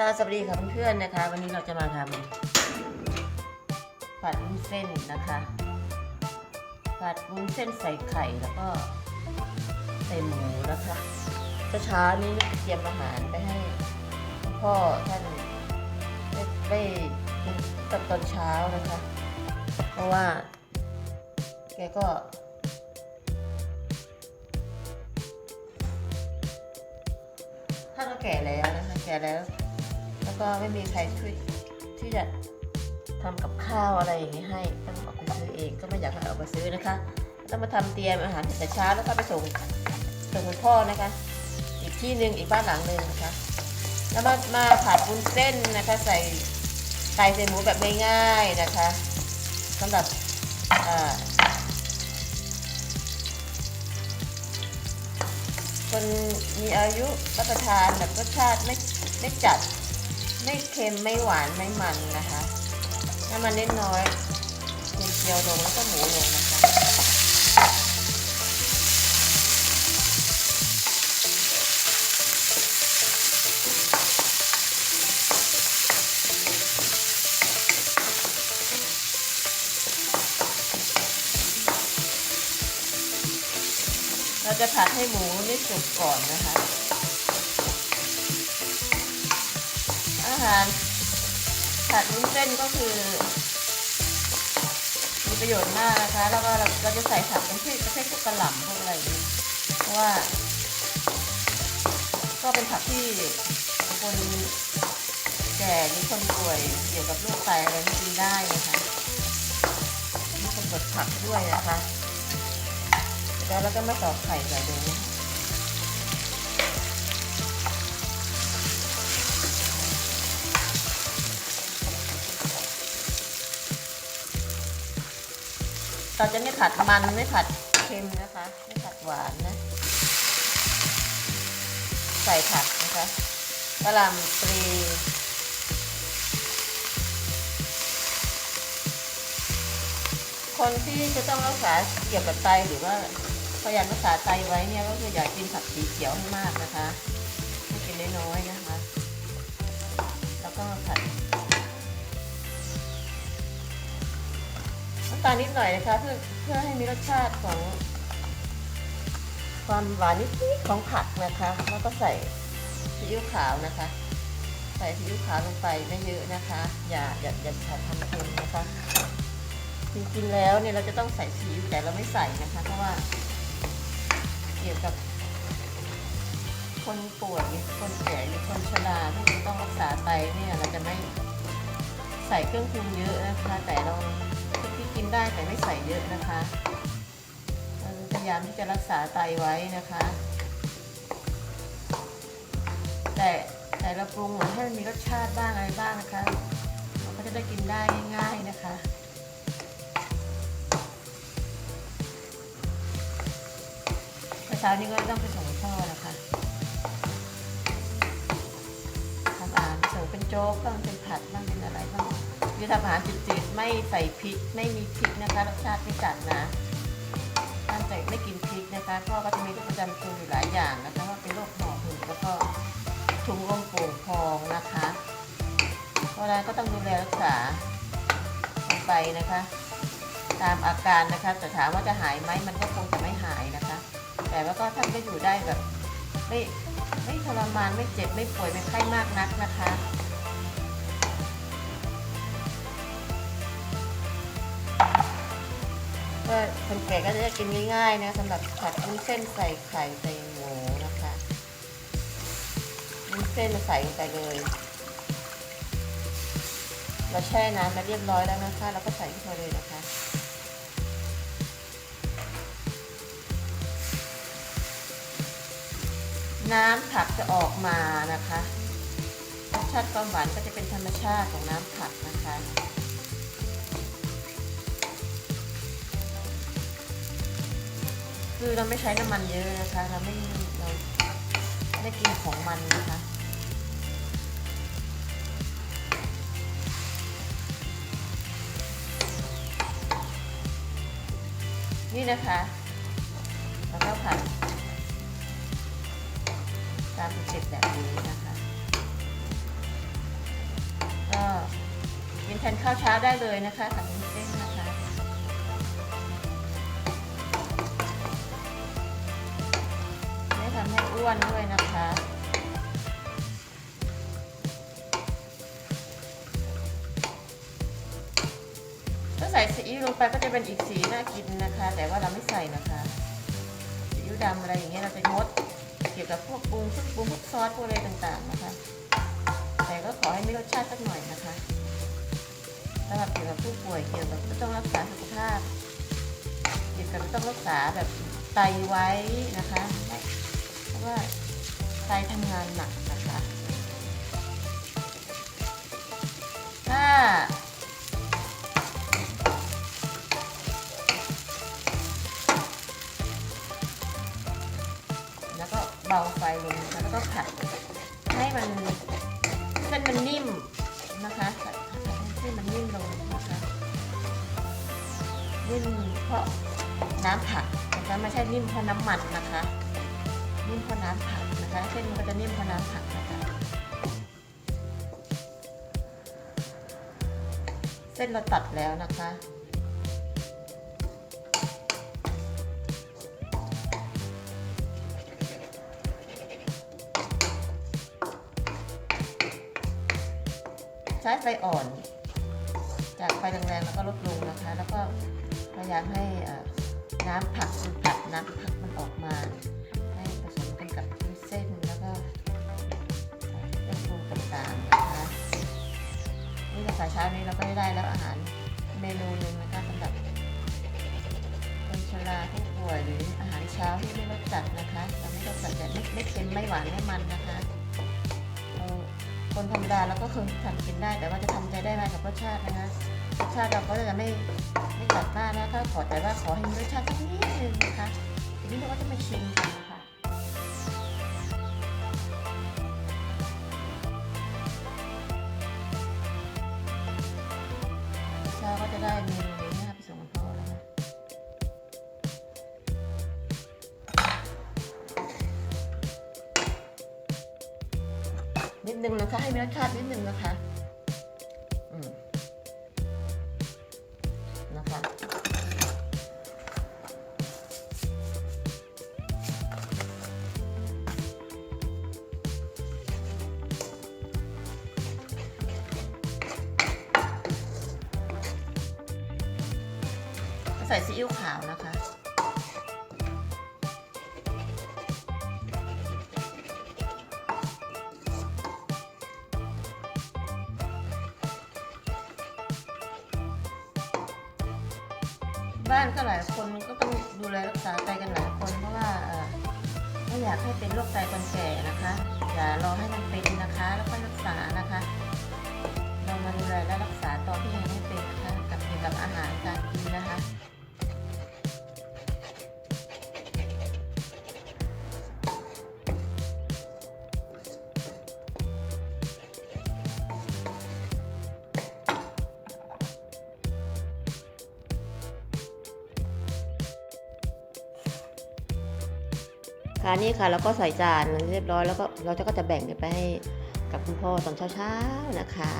ค่ะสวัสดีค่ะเพื่อนๆนะคะ วันนี้เราจะมาทำผัดวุ้นเส้นนะคะ ผัดวุ้นเส้นใส่ไข่แล้วก็ใส่หมูนะคะเช้าๆนี้เตรียมอาหารไปให้พ่อท่านได้กินตอนตอนเช้านะคะ เพราะว่าแกก็ท่านก็แก่แล้วนะคะแก่แล้ว แล้วก็ไม่มีใครช่วยที่จะทำกับข้าวอะไรอย่างนี้ให้ต้องออกไปซื้อเองก็ไม่อยากให้ออกไปซื้อนะคะต้องมาทำเตรียมอาหารแต่เช้าแล้วก็ไปส่งส่งคุณพ่อนะคะ อีกที่หนึ่งอีกบ้านหลังหนึ่งนะคะ แล้วมามาผัดวุ้นเส้นนะคะ ใส่ไก่ใส่หมูแบบง่ายๆนะคะสำหรับคนมีอายุรับประทานแบบรสชาติไม่ไม่จัด ไม่เค็มไม่หวานไม่มันนะคะน้ำมันเล็กน้อยเเจียวลงแล้วก็หมูลงนะคะเราจะผัดให้หมูได้สุกก่อนนะคะ อารผัดวุ้นเส้นก็คือ มีประโยชน์มากนะคะ แล้วก็เราเราจะใส่ผักเป็นที่ประเภทพวกกระหล่ำพวกอะไรนี้เพราะว่า ก็เป็นผักที่คนแก่หรือคนป่วยเกี่ยวกับโรคไตอะไรนี่กินได้นะคะมีคนบดผักด้วยนะคะ แล้วเราก็มาตอกไข่ใส่ลง เราจะไม่ผัดมันไม่ผัดเค็มนะคะ ไม่ผัดหวานนะ ใส่ผักนะคะกระหล่ำปลีคนที่จะต้องรักษาเกี่ยวกับไตหรือว่าพยายามรักษาไตไว้เนี่ยก็คืออย่ากินผักสีเขียวให้มากนะคะให้กินน้อยๆนะคะ แล้วก็ผัด ตาลนิดหน่อยนะคะเพื่อเพื่อให้มีรสชาติของ ความหวานนิดๆของผักนะคะ แล้วก็ใส่ซีอิ๊วขาวนะคะ ใส่ซีอิ๊วขาวลงไปไม่เยอะนะคะ อย่าอย่าอย่าผัดทำเค็มนะคะ จริงๆแล้วเนี่ยเราจะต้องใส่ซีอิ๊วแต่เราไม่ใส่นะคะ เพราะว่า เกี่ยวกับ คนป่วยคนแก่หรือคนชราที่จะต้องรักษาไตเนี่ยเราจะไม่ใส่เครื่องปรุงเยอะนะคะ แต่เรา กินได้แต่ไม่ใส่เยอะนะคะพยายามที่จะรักษาไตไว้นะคะ แต่แต่เราปรุงเหมือนให้มันมีรสชาติบ้างอะไรบ้างนะคะเราก็จะได้กินได้ง่ายๆนะคะเช้านี้ก็ต้องไปส่งพ่อนะคะทำอาหารเสิร์ฟเป็นโจ๊กบ้างเป็นผัดบ้างเป็นอะไรบ้าง คือทำอาหารจืดๆไม่ใส่พริกไม่มีพริกนะคะรสชาติไม่จัดนะตั้งใจไม่กินพริกนะคะพ่อก็จะมีโรคประจำตัวอยู่หลายอย่างนะคะว่าเป็นโรคหอบหืดแล้วก็ถุงลมโป่งพองนะคะเพราะนั้นก็ต้องดูแลรักษาไปนะคะ ตามอาการนะคะแต่ถามว่าจะหายไหมมันก็คงจะไม่หายนะคะ แต่ว่าก็ท่านก็อยู่ได้แบบไม่ไม่ทรมานไม่เจ็บไม่ป่วยไม่ไข้มากนักนะคะ ก็คนแก่ก็จะได้กินง่ายๆนะสำหรับผัดวุ้นเส้นใส่ไข่ใส่หมูนะคะวุ้นเส้นใส่ลงไปเลย เราแช่น้ำมาเรียบร้อยแล้วนะคะเราก็ใส่เข้าไปเลยนะคะน้ำผักจะออกมานะคะรสชาติความหวานก็จะเป็นธรรมชาติของน้ำผักนะคะ คือเราไม่ใช้น้ำมันเยอะนะคะ เราไม่เราไม่กินของมันนะคะนี่นะคะแล้วก็ผัดตามสเต็ปแบบนี้นะคะ ก็กินแทนข้าวเช้าได้เลยนะคะผัดวุ้นเส้นนะคะไม่ ให้อ้วนด้วยนะคะถ้าใส่ซีอิ๊วลงไปก็จะเป็นอีกสีน่ากินนะคะ แต่ว่าเราไม่ใส่นะคะซีอิ๊วดำอะไรอย่างเงี้ยเราจะงดเกี่ยวกับพวกปรุงพวกปรุงพวกซอสพวกอะไรต่างๆนะคะ แต่ก็ขอให้มีรสชาติสักหน่อยนะคะสำหรับเกี่ยวกับผู้ป่วยเกี่ยวกับต้องรักษาสุขภาพเกี่ยวกับต้องรักษาแบบไตไว้นะคะ ว่าไตทำงานหนักนะคะถ้าแล้วก็เบาไฟลงแล้วก็ผัดให้มันเส้นมันนิ่มนะคะผัดให้เส้นมันนิ่มลงนะคะนิ่มเพราะน้ำผักนะคะไม่ใช่นิ่มเพราะน้ำมันนะคะ นิ่มเพราะน้ำผักนะคะ เส้นมันก็จะนิ่มเพราะน้ำผักนะคะ เส้นเราตัดแล้วนะคะใช้ไฟอ่อน จากไฟแรงๆแล้วก็ลดลงนะคะ แล้วก็พยายามให้น้ำผักมันผัดน้ำผักมันออกมา ส้นแล้วก็เลืองปรุงต่างๆนะคะนี่นะคะเช้านี้เราก็ได้แล้วอาหารเมนูหนึ่งนะคะสำหรับคนชราผู้ป่วยหรืออาหารเช้าที่ไม่รสจัดนะคะเราไม่รสจัดแต่ไม่ไม่เค็มไม่หวานไม่มันนะคะคนธรรมดาเราก็เคยทำกินได้ แต่ว่าจะทำใจได้ไหมกับรสชาตินะคะรสชาติเราก็จะไม่ไม่จัดมากนะคะขอแต่ว่าขอให้มีรสชาติสักนิดนึงนะคะทีนี้เราก็จะมาชิมกัน ได้เมนูนี้นะไปส่งพ่อแล้วนะนิดนึงนะคะ ให้มีรสชาตินิดนึงนะคะ อืม ส่ซีอิ๊วขาวนะคะ บ้านก็หลายคนก็ต้องดูแลรักษาไตกันหลายคนเพราะว่าไม่อยากให้เป็นโรคไตคนแก่นะคะอย่ารอให้มันเป็นนะคะ แล้วก็รักษานะคะ เรามาดูแลและรักษา คะนี่ค่ะแล้วก็ใส่จานเรียบร้อยแล้วก็เราจะก็จะแบ่งกันไปให้กับคุณพ่อตอนเช้าๆนะคะ